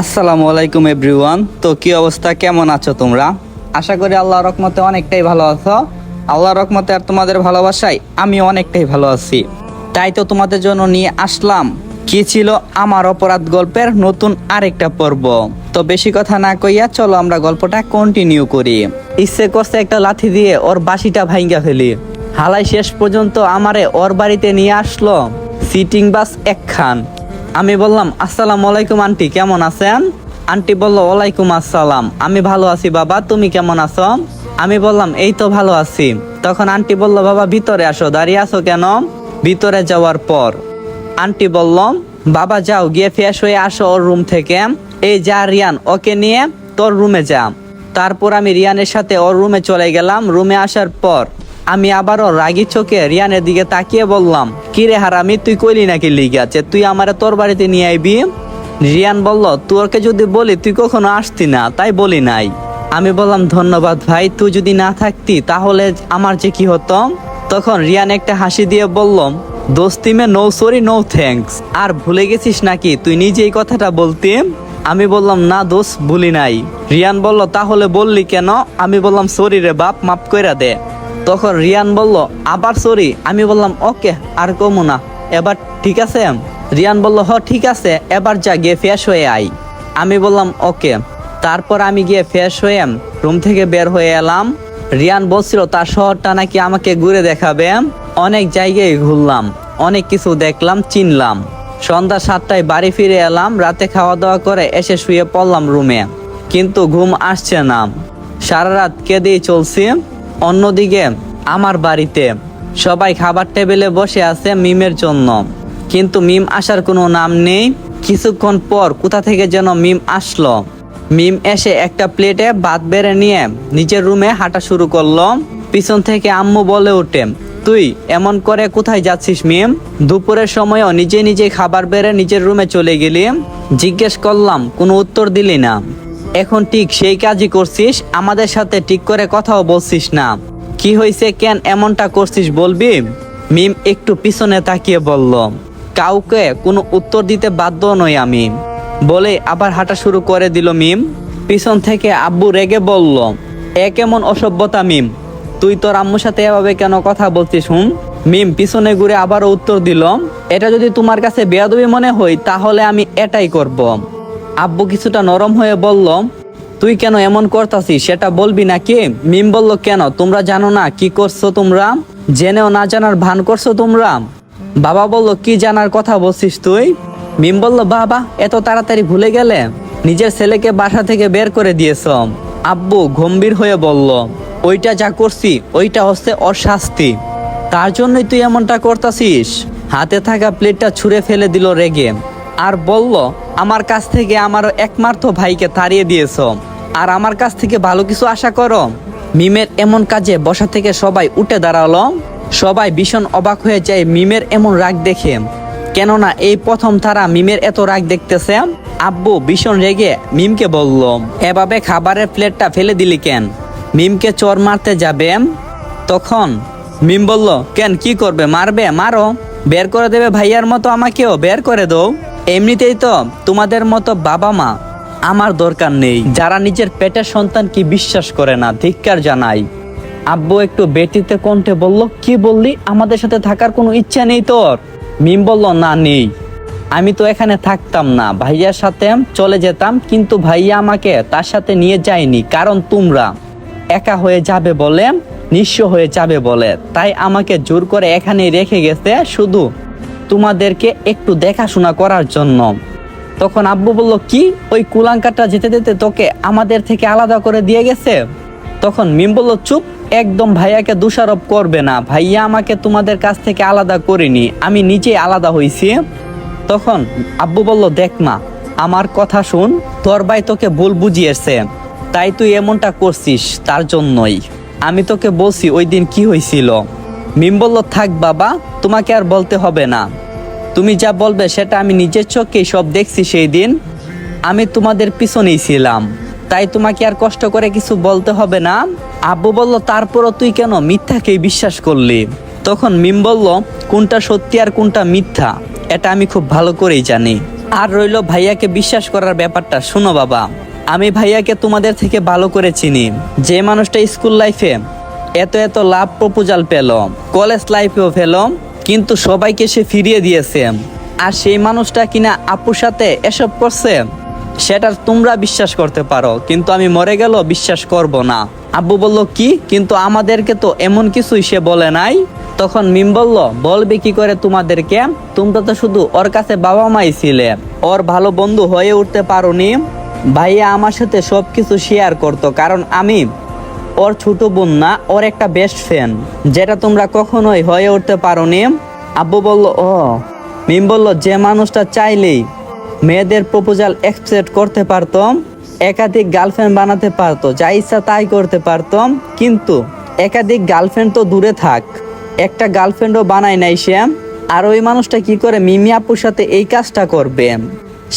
আসসালামু আলাইকুম এভরিওয়ান। তো কি অবস্থা? কেমন আছো তোমরা? আশা করি আল্লাহ রকমতে অনেকটাই ভালো আছো। আল্লাহ রকমতে আর তোমাদের ভালোবাসায় আমি অনেকটাই ভালো আছি। তাই তো তোমাদের জন্য নিয়ে আসলাম। কি ছিল আমার অপরাধ গল্পের নতুন আরেকটা পর্ব। তো বেশি কথা না কইয়া চলো আমরা গল্পটা কন্টিনিউ করি। ইচ্ছে করছে একটা লাথি দিয়ে ওর বাসিটা ভাঙ্গা ফেলি। হালাই শেষ পর্যন্ত আমারে ওর বাড়িতে নিয়ে আসলো। সিটিং বাস একখান। আমি বললাম, আসসালাম আলাইকুম, আন্টি, কেমন আছেন? আন্টি বলল, ওয়ালাইকুম আসসালাম, আমি ভালো আছি বাবা, তুমি কেমন আছো? আমি বললাম, এই তো ভালো আছি। তখন আন্টি বলল, বাবা, ভিতরে আসো, দাঁড়িয়ে আছো কেন? ভিতরে যাওয়ার পর আন্টি বলল, বাবা, যাও, গিয়ে ফ্রেশ হয়ে আসো ওর রুম থেকে। এই যা, রিয়ান, ওকে নিয়ে তোর রুমে যা। তারপর আমি রিয়ানের সাথে ওর রুমে চলে গেলাম। রুমে আসার পর আমি আবারও রাগি চোখে রিয়ানের দিকে তাকিয়ে বললাম, কি রে হারামি, তুই কইলি নাকি লিগে আছে তুই আমারে তোর বাড়িতে নিয়ে আইবি? রিয়ান বলল, তোরকে যদি বলি, তুই কখনো আসতি না, তাই বলি নাই। আমি বললাম, ধন্যবাদ ভাই, তুই যদি না থাকতি, তাহলে আমার যে কি হতো? তখন রিয়ান একটা হাসি দিয়ে বললাম দোস্তি মে নো সরি নো থ্যাঙ্কস আর ভুলে গেছিস নাকি, তুই নিজে এই কথাটা বলতি? আমি বললাম, না দোষ ভুলি নাই। রিয়ান বলল, তাহলে বললি কেন? আমি বললাম সরি রে বাপ, মাফ কইরা দে। তখন রিয়ান বলল, আবার সরি আমি বললাম, ওকে, আর কমু না। এবার ঠিক আছে? রিয়ান বলল, হ, ঠিক আছে, এবার যা, গিয়ে ফ্রেশ হয়ে আই আমি বললাম, ওকে। তারপর আমি গিয়ে ফ্রেশ হয়ে রুম থেকে বের হয়ে এলাম। রিয়ান বলছিল, তার শহরটা নাকি আমাকে ঘুরে দেখাবে। অনেক জায়গায় ঘুরলাম, অনেক কিছু দেখলাম, চিনলাম। সন্ধ্যা সাতটায় বাড়ি ফিরে এলাম, রাতে খাওয়া দাওয়া করে এসে শুয়ে পড়লাম রুমে কিন্তু ঘুম আসছে না। সারা রাত কেঁদেই চলছি। অন্যদিকে, আমার বাড়িতে সবাই খাবার টেবিলে বসে আছে মিমের জন্য। কিন্তু মিম আসার কোনো নাম নেই। কিছুক্ষণ পর কোথা থেকে যেন মিম আসলো। মিম এসে একটা প্লেটে ভাত বেড়ে নিয়ে নিজের রুমে হাঁটা শুরু করল। পিছন থেকে আম্মু বলে ওঠে, তুই এমন করে কোথায় যাচ্ছিস মিম? দুপুরের সময়ও নিজে নিজে খাবার বেড়ে নিজের রুমে চলে গেলি। জিজ্ঞেস করলাম, কোনো উত্তর দিলি না? এখন ঠিক সেই কাজই করছিস, আমাদের সাথে ঠিক করে কথাও বলছিস না। কি হয়েছে কেন এমনটা করছিস বলবি? মিম একটু পিছনে তাকিয়ে বলল, কাউকে কোনো উত্তর দিতে বাধ্য নই আমি। বলে আবার হাঁটা শুরু করে দিল মিম। পিছন থেকে আব্বু রেগে বলল, এ কেমন অসভ্যতা মিম? তুই তোর আম্মুর সাথে এভাবে কেন কথা বলছিস হুম? মিম পিছনে ঘুরে আবারও উত্তর দিল, এটা যদি তোমার কাছে বেয়াদবি মনে হয়, তাহলে আমি এটাই করব। আব্বু কিছুটা নরম হয়ে বলল, তুই কেন এমন করতাছিস? সেটা বলবি নাকি? মিম বলল, কেন? তোমরা জানো না কি করছ তোমরা? জেনেও না জানার ভান করছ তোমরা? বাবা বলল, কি জানার কথা বলছিস তুই? মিম বলল, বাবা, এত তাড়াতাড়ি ভুলে গেলে নিজের ছেলেকে বাসা থেকে বের করে দিয়েছ আব্বু গম্ভীর হয়ে বলল, ওইটা যা করছি, ওইটা হচ্ছে ওর শাস্তি। তার জন্যই তুই এমনটা করতাছিস? হাতে থাকা প্লেটটা ছুঁড়ে ফেলে দিল রেগে। আর বলল, আমার কাছ থেকে আমার একমাত্র ভাইকে তাড়িয়ে দিয়েছ। আর আমার কাছ থেকে ভালো কিছু আশা করো। মিমের এমন কাজে বসা থেকে সবাই উঠে দাঁড়াল। সবাই ভীষণ অবাক হয়ে যায় মিমের এমন রাগ দেখে। কেননা এই প্রথম তারা মিমের এত রাগ দেখতেছে। আব্বু ভীষণ রেগে মিমকে বলল, এভাবে খাবারের প্লেটটা ফেলে দিলি কেন? মিমকে চর মারতে যাবে? তখন মিম বলল, কেন, কি করবে? মারবে? মারো। বের করে দেবে ভাইয়ার মতো আমাকেও, বের করে দাও। এমনিতেই তো তোমাদের মতো বাবা মা আমার দরকার নেই। যারা নিজের পেটের সন্তান কি বিশ্বাস করে না, ধিক্কার জানাই আব্বু একটু বেটিতে কণ্ঠে বলল, কি বললি? আমাদের সাথে থাকার কোনো ইচ্ছা নেই তোর? মিম বলল, না, নেই। আমি তো এখানে থাকতাম না। ভাইয়ার সাথে চলে যেতাম, কিন্তু ভাইয়া আমাকে তার সাথে নিয়ে যায়নি, কারণ তোমরা একা হয়ে যাবে বলে, নিঃস্ব হয়ে যাবে বলে। তাই আমাকে জোর করে এখানে রেখে গেছে, শুধু তোমাদেরকে একটু দেখাশোনা করার জন্য। তখন আব্বু বলল, কি? ওই কুলাঙ্কাটা যেতে যেতে তোকে আমাদের থেকে আলাদা করে দিয়ে গেছে? তখন মিম বলল, চুপ, একদম ভাইয়াকে দোষারোপ করবে না। ভাইয়া আমাকে তোমাদের কাছ থেকে আলাদা করিনি, আমি নিজেই আলাদা হয়েছি তখন আব্বু বলল, দেখ মা, আমার কথা শুন, তোর ভাই তোকে ভুল বুঝিয়েছে, তাই তুই এমনটা করছিস তার জন্যই। আমি তোকে বলছি, ওই দিন কি হয়েছিল মিম বলল, থাক বাবা, তোমাকে আর বলতে হবে না। তুমি যা বলবে সেটা আমি নিজের চোখেই সব দেখছি সেই দিন। আমি তোমাদের পিছনেই ছিলাম। তাই তোমাকে আর কষ্ট করে কিছু বলতে হবে না। আব্বু বলল, তারপরও তুই কেন মিথ্যাকেই বিশ্বাস করলি? তখন মিম বলল, কোনটা সত্যি আর কোনটা মিথ্যা, এটা আমি খুব ভালো করেই জানি। আর রইল ভাইয়াকে বিশ্বাস করার ব্যাপারটা, শোনো বাবা, আমি ভাইয়াকে তোমাদের থেকে ভালো করে চিনি। যে মানুষটা স্কুল লাইফে এত এত লাভ প্রপোজাল পেল, কলেজ লাইফেও পেল কিন্তু সবাইকে সে ফিরিয়ে দিয়েছে। আর সেই মানুষটা কিনা আপুর সাথে এসব করছে, সেটা তোমরা বিশ্বাস করতে পারো, কিন্তু আমি মরে গেল বিশ্বাস করব না। আব্বু বলল, কি? কিন্তু আমাদেরকে তো এমন কিছুই সে বলে নাই? তখন মিম বলল, বলবে কি করে তোমাদেরকে? তোমরা তো শুধু ওর কাছে বাবা মাই ছিলে, ওর ভালো বন্ধু হয়ে উঠতে পারোনি। ভাইয়া আমার সাথে সবকিছু শেয়ার করতো, কারণ আমি ওর ছোট বোন না, ওর একটা বেস্ট ফ্রেন্ড যেটা তোমরা কখনোই হয়ে উঠতে পারোনি। আব্বু বলল, ও। মিম বলল, যে মানুষটা চাইলেই মেয়েদের প্রপোজাল অ্যাকসেপ্ট করতে পারতম, একাধিক গার্লফ্রেন্ড বানাতে পারতো, যা ইচ্ছা তাই করতে পারতম, কিন্তু একাধিক গার্লফ্রেন্ড তো দূরে থাক, একটা গার্লফ্রেন্ডও বানায় নাই সে, আর ওই মানুষটা কি করে মিমি আপুর সাথে এই কাজটা করবে?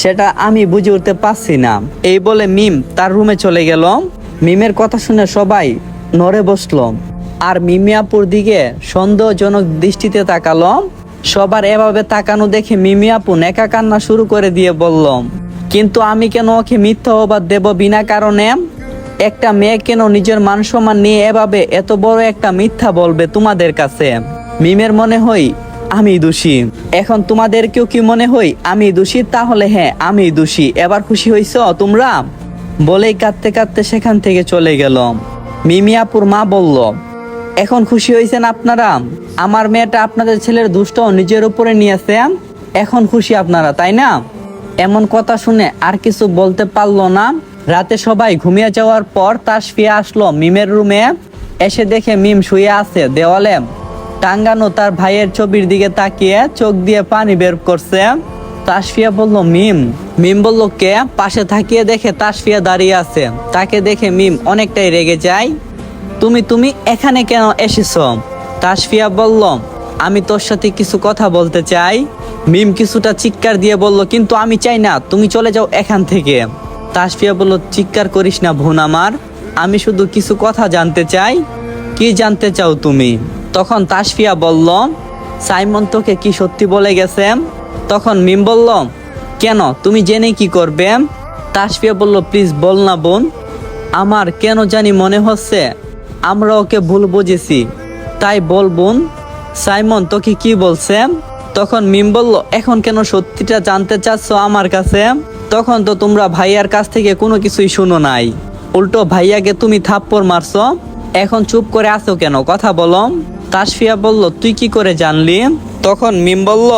সেটা আমি বুঝে উঠতে পারছি না। এই বলে মিম তার রুমে চলে গেল। মিমের কথা শুনে সবাই নড়ে বসল। আর মিমিয়াপুর দিকে সন্দেহজনক দৃষ্টিতে তাকালো। সবার এভাবে তাকানো দেখে মিমি আপু নেকা কান্না শুরু করে দিয়ে বলল, কিন্তু আমি কেন ওকে মিথ্যা অবাদ দেব বিনা কারণে? একটা মেয়ে কেন নিজের মান সম্মান নিয়ে এভাবে এত বড় একটা মিথ্যা বলবে তোমাদের কাছে? মিমের মনে হই আমি দোষী। এখন তোমাদেরকেও কি মনে হই আমি দোষী? তাহলে হ্যাঁ আমি দোষী। এবার খুশি হইছ তোমরা? বলেই কাঁদতে কাঁদতে সেখান থেকে চলে গেল মিমি আপুর মা বলল, এখন খুশি হয়েছেন আপনারা? আমার মেয়েটা আপনাদের ছেলের দুষ্ট নিজের উপরে নিয়েছে এখন খুশি আপনারা, তাই না? এমন কথা শুনে আর কিছু বলতে পারল না। রাতে সবাই ঘুমিয়ে যাওয়ার পর তাসফিয়া আসলো মিমের রুমে। এসে দেখে মিম শুয়ে আছে দেওয়ালে। টাঙ্গানো তার ভাইয়ের ছবির দিকে তাকিয়ে চোখ দিয়ে পানি বের করছে। তাসফিয়া বলল, মিম। মিম বলল, কে? পাশে থাকিয়ে দেখে তাসফিয়া দাঁড়িয়ে আছে। তাকে দেখে মিম অনেকটাই রেগে যায়। তুমি তুমি এখানে কেন এসেছ? তাসফিয়া বলল, আমি তোর সাথে কিছু কথা বলতে চাই। মিম কিছুটা চিৎকার দিয়ে বলল, কিন্তু আমি চাই না, তুমি চলে যাও এখান থেকে। তাসফিয়া বলল, চিৎকার করিস না বোন আমার, আমি শুধু কিছু কথা জানতে চাই। কি জানতে চাও তুমি? তখন তাসফিয়া বলল, সাইমন তোকে কি সত্যি বলে গেছে? তখন মিম বলল, কেন? তুমি জেনে কি করবে? তাসফিয়া বলল, প্লিজ বল না, বোন। আমার কেন জানি মনে হচ্ছে আমরা ওকে ভুল বুঝেছি। তাই বল, বোন। সাইমন তোকে কি বলছে? তখন মিম বলল, এখন কেন সত্যিটা জানতে চাচ্ছ আমার কাছে? তখন তো তোমরা ভাইয়ার কাছ থেকে কোনো কিছুই শুনো নাই। উল্টো ভাইয়াকে তুমি থাপ্পড় মারছো। এখন চুপ করে আছো কেন? কথা বলো। তাসফিয়া বলল, তুই কি করে জানলি? তখন মিম বলল